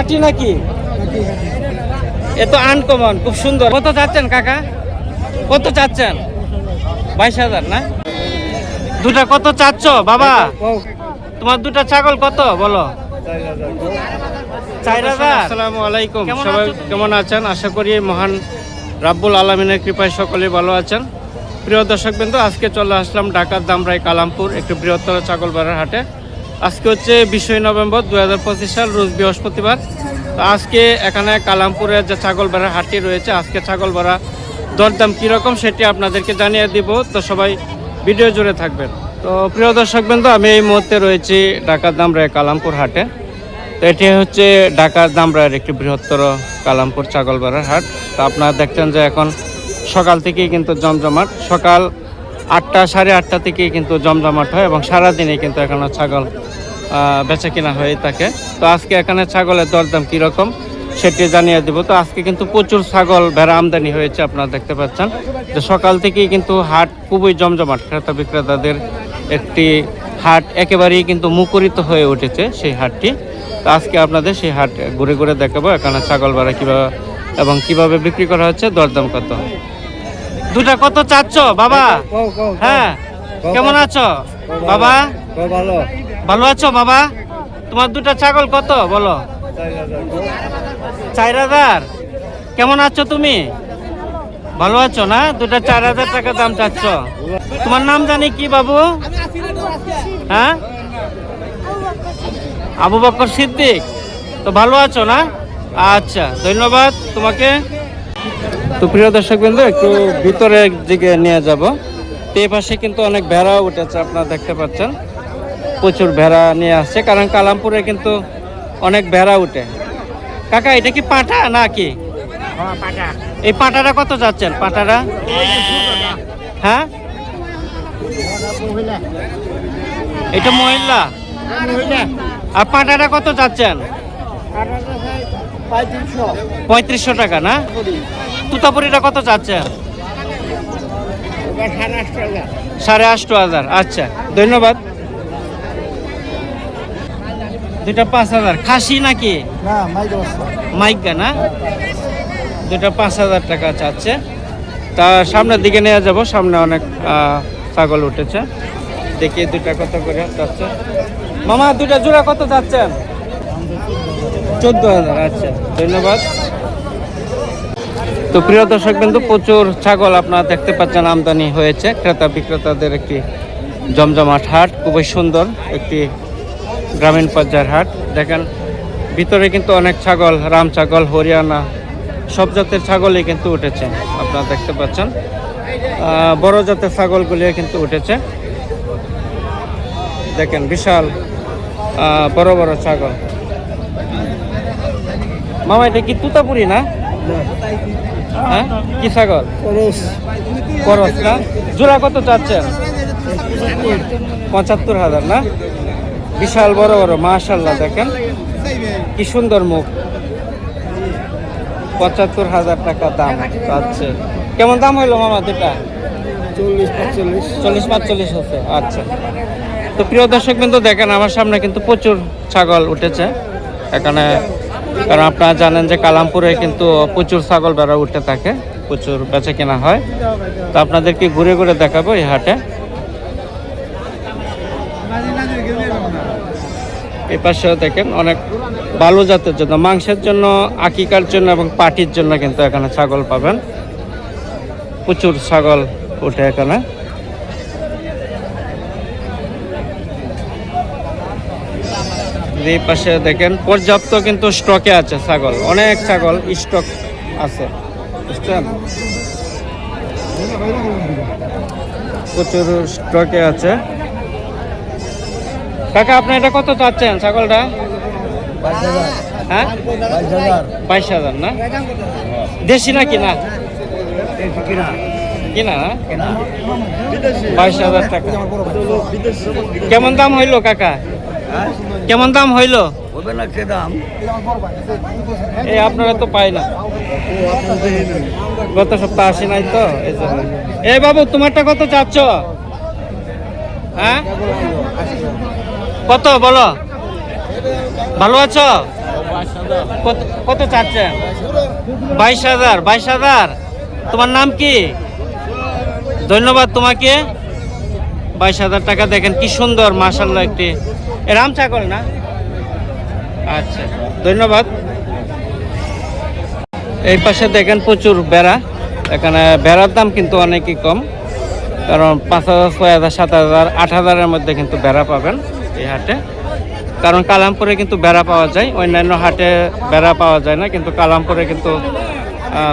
পাটি নাকি? এ তো আনকমন খুব সুন্দর। কত চাচ্ছেন কাকা? কত চাচ্ছেন? বাইশ হাজার না? দুটা কত চাচ্ছ বাবা? তোমার দুটা ছাগল কত বলো? চার হাজার। আসসালামু আলাইকুম। সবাই কেমন আছেন? আশা করি মহান রাব্বুল আলমিনের কৃপায় সকলে ভালো আছেন। প্রিয় দর্শক বিন্দু আজকে চলে আসলাম ঢাকার দামরাই কালামপুর একটি বৃহত্তর ছাগল বাড়ার হাটে। আজকে হচ্ছে বিশই নভেম্বর দু হাজার পঁচিশ সাল, রোজ বৃহস্পতিবার। তো আজকে এখানে কালামপুরের যে ছাগল ছাগলবাড়ার হাটটি রয়েছে, আজকে ছাগল ছাগলবাড়া দরদাম কীরকম সেটি আপনাদেরকে জানিয়ে দিব। তো সবাই ভিডিও জুড়ে থাকবেন। তো প্রিয় দর্শক বিন্দু, আমি এই মুহূর্তে রয়েছি ঢাকার দামরাই কালামপুর হাটে। তো এটি হচ্ছে ঢাকার দামরার একটি বৃহত্তর কালামপুর ছাগল ছাগলবাড়ার হাট। তো আপনারা দেখছেন যে এখন সকাল থেকেই কিন্তু জমজমাট। সকাল আটটা সাড়ে আটটা থেকেই কিন্তু জমজমাট হয় এবং সারাদিনে কিন্তু এখানে ছাগল বেচা কিনা হয়ে থাকে। তো আজকে এখানে ছাগলের দরদাম কীরকম সেটি জানিয়ে দিব। তো আজকে কিন্তু প্রচুর ছাগল ভেড়া আমদানি হয়েছে, আপনারা দেখতে পাচ্ছেন। যে সকাল থেকেই কিন্তু হাট খুবই জমজমাট। ক্রেতা বিক্রেতাদের একটি হাট একেবারেই কিন্তু মুখরিত হয়ে উঠেছে সেই হাটটি। তো আজকে আপনাদের সেই হাট ঘুরে ঘুরে দেখাবো, এখানে ছাগল ভাড়া কীভাবে এবং কীভাবে বিক্রি করা হচ্ছে, দরদাম কত দুটা কত চাচ্ছ বাবা? হ্যাঁ। কেমন আছো? বাবা? ভালো। ভালো আছো বাবা? তোমার দুটা ছাগল কত বলো? চার হাজার। কেমন আছো তুমি? ভালো আছো না? দুটা চার হাজার টাকা দাম চাচ্ছ। তোমার নাম জানি কি বাবু? হ্যাঁ? আবু বকর সিদ্দিক। তো ভালো আছো না? আচ্ছা ধন্যবাদ তোমাকে। তো প্রিয় দর্শক বিন্দু একটু ভিতরের দিকে নিয়ে যাব। তো পাশে কিন্তু অনেক ভেড়া উঠেছে আপনারা দেখতে পাচ্ছেন। প্রচুর ভেড়া নিয়ে আসছে কারণ কালামপুরে কিন্তু অনেক ভেড়া উঠে। কাকা এটা কি পাঁঠা না কি এই পাঁটাটা কত যাচ্ছেন? পাঁটাটা হ্যাঁ? এটা মহিলা? আর পাঁটাটা কত যাচ্ছেন? পঁয়ত্রিশশো টাকা না? তুতাপুরিটা কত চাচ্ছেন সাড়ে আটশো হাজার। আচ্ছা ধন্যবাদ। দুটা পাঁচ হাজার। খাসি নাকি? মাইক না? দুটা পাঁচ হাজার টাকা চাচ্ছে। তা সামনের দিকে নিয়ে যাব সামনে অনেক ছাগল উঠেছে। দেখি দুটা কত করে যাচ্ছে মামা দুটা জোড়া কত যাচ্ছেন চোদ্দ হাজার আচ্ছা ধন্যবাদ। তো প্রিয় দর্শক বিন্দু প্রচুর ছাগল আপনারা দেখতে পাচ্ছেন, আমদানি হয়েছে। ক্রেতা বিক্রেতাদের একটি জমজমাট হাট, খুবই সুন্দর একটি গ্রামীণ পর্যায়ের হাট। দেখেন, ভিতরে কিন্তু অনেক ছাগল, রাম ছাগল, হরিয়ানা, সব জাতের ছাগলই কিন্তু উঠেছে, আপনারা দেখতে পাচ্ছেন। বড় জাতের ছাগলগুলি কিন্তু উঠেছে। দেখেন, বিশাল বড় বড় ছাগল। মামা, এটা কি তুতাপুরি না। হ্যাঁ? কি ছাগল? করস না? জোড়া কত চাচ্ছেন? পঁচাত্তর হাজার না? বিশাল বড় বড় মাশাল্লাহ দেখেন। কি সুন্দর মুখ। পঁচাত্তর হাজার টাকা দাম চাচ্ছে কেমন দাম হইল মামা যেটা চল্লিশ পাঁচচল্লিশ। চল্লিশ পাঁচচল্লিশ হচ্ছে আচ্ছা। তো প্রিয় দর্শক বিন্দু দেখেন আমার সামনে কিন্তু প্রচুর ছাগল উঠেছে। এখানে কারণ আপনারা জানেন যে কালামপুরে কিন্তু প্রচুর ছাগল বেড়া উঠতে থাকে, প্রচুর বেচা কেনা হয়। তো আপনাদেরকে ঘুরে ঘুরে দেখাবো এই হাটে। এই পাশেও দেখেন অনেক ভালো জাতের জন্য, মাংসের জন্য, আকিকার জন্য এবং পাটির জন্য কিন্তু এখানে ছাগল পাবেন। প্রচুর ছাগল ওঠে এখানে। এই পাশে দেখেন, পর্যাপ্ত কিন্তু স্টকে আছে ছাগল। অনেক ছাগল স্টক আছে। বুঝছেন? প্রচুর স্টকে আছে। কাকা, আপনি এটা কত চাচ্ছেন ছাগলটা? হ্যাঁ? বাইশ হাজার না? দেশি না কিনা? কিনা? বাইশ হাজার টাকা। কেমন দাম হইল কাকা? কেমন দাম হইল? হবে না সে দাম। এই আপনারা তো পাই না। গত সপ্তাহ আসি নাই তো এই জন্য। এই বাবু তোমারটা কত চাচ্ছ? হ্যাঁ? কত বলো? ভালো আছো? কত চাচ্ছেন? বাইশ হাজার বাইশ হাজার। তোমার নাম কি? ধন্যবাদ তোমাকে। বাইশ হাজার টাকা দেখেন কি সুন্দর মাসাল্লাহ একটি রাম ছাগল না? আচ্ছা ধন্যবাদ। এই পাশে দেখেন প্রচুর বেড়া এখানে বেড়ার দাম কিন্তু অনেকই কম কারণ পাঁচ হাজার ছয় হাজার সাত হাজার আট হাজারের মধ্যে কিন্তু বেড়া পাবেন এই হাটে। কারণ কালামপুরে কিন্তু বেড়া পাওয়া যায় অন্যান্য হাটে বেড়া পাওয়া যায় না কিন্তু কালামপুরে কিন্তু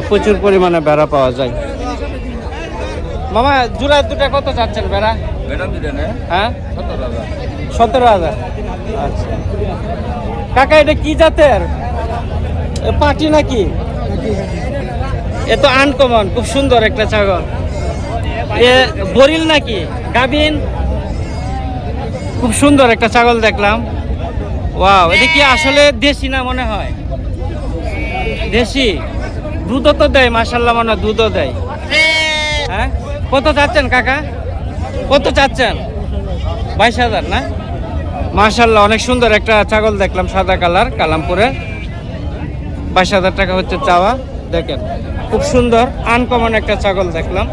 প্রচুর পরিমাণে বেড়া পাওয়া যায়। মামা জুলাই দুটা কত চাচ্ছেন বেড়া হ্যাঁ? সতেরো হাজার। আচ্ছা। কাকা এটা কি জাতের? এ পাটি নাকি? এ তো আনকমন খুব সুন্দর একটা ছাগল। এ বরিল নাকি? গাবিন খুব সুন্দর একটা ছাগল দেখলাম। ওয়াও এটা কি আসলে দেশি না মনে হয়? দেশি? দুধও তো দেয় মাসাল্লাহ মনে হয় দুধও দেয়। হ্যাঁ? কত চাচ্ছেন কাকা? কত চাচ্ছেন? বাইশ হাজার না? মাশাল্লাহ অনেক সুন্দর একটা ছাগল দেখলাম, সাদা কালার, কালামপুরে। বাইশ হাজার টাকা হচ্ছে চাওয়া, দেখেন। খুব সুন্দর আনকমন একটা ছাগল দেখলাম।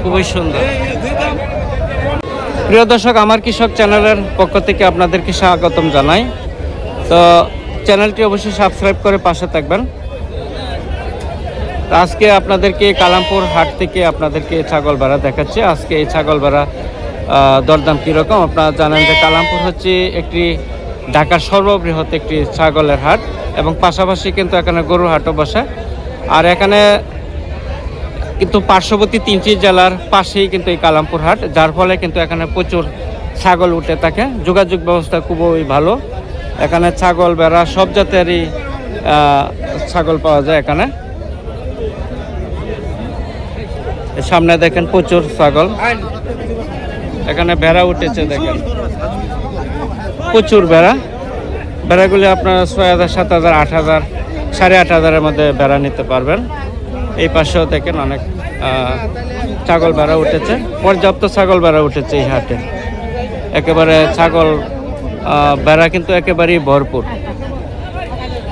খুবই সুন্দর। প্রিয় দর্শক, আমার কৃষক চ্যানেলের পক্ষ থেকে আপনাদেরকে স্বাগতম জানাই। তো চ্যানেলটি অবশ্যই সাবস্ক্রাইব করে পাশে থাকবেন। আজকে আপনাদেরকে কালামপুর হাট থেকে আপনাদেরকে এই ছাগল ভাড়া দেখাচ্ছে। আজকে এই ছাগল ভাড়া দরদাম কীরকম? আপনারা জানেন যে কালামপুর হচ্ছে একটি ঢাকার সর্ববৃহৎ একটি ছাগলের হাট এবং পাশাপাশি কিন্তু এখানে গরুর হাটও বসে। আর এখানে কিন্তু পার্শ্ববর্তী তিনটি জেলার পাশেই কিন্তু এই কালামপুর হাট, যার ফলে কিন্তু এখানে প্রচুর ছাগল উঠে থাকে। যোগাযোগ ব্যবস্থা খুবই ভালো। এখানে ছাগল বেড়া সব জাতেরই ছাগল পাওয়া যায় এখানে। সামনে দেখেন প্রচুর ছাগল। এখানে ভেড়া উঠেছে দেখেন। প্রচুর ভেড়া। ভেড়াগুলি আপনারা ছয় হাজার, সাত হাজার, আট হাজার, সাড়ে আট হাজারের মধ্যে ভেড়া নিতে পারবেন। এই পাশেও দেখেন অনেক ছাগল ভেড়া উঠেছে। পর্যাপ্ত ছাগল ভেড়া উঠেছে এই হাটে। একেবারে ছাগল ভেড়া কিন্তু একেবারেই ভরপুর।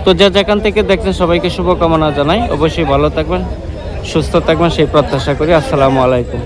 তো যে যেখান থেকে দেখছেন সবাইকে শুভকামনা জানাই। অবশ্যই ভালো থাকবেন, সুস্থ থাকবেন, সেই প্রত্যাশা করি। আসসালামু আলাইকুম।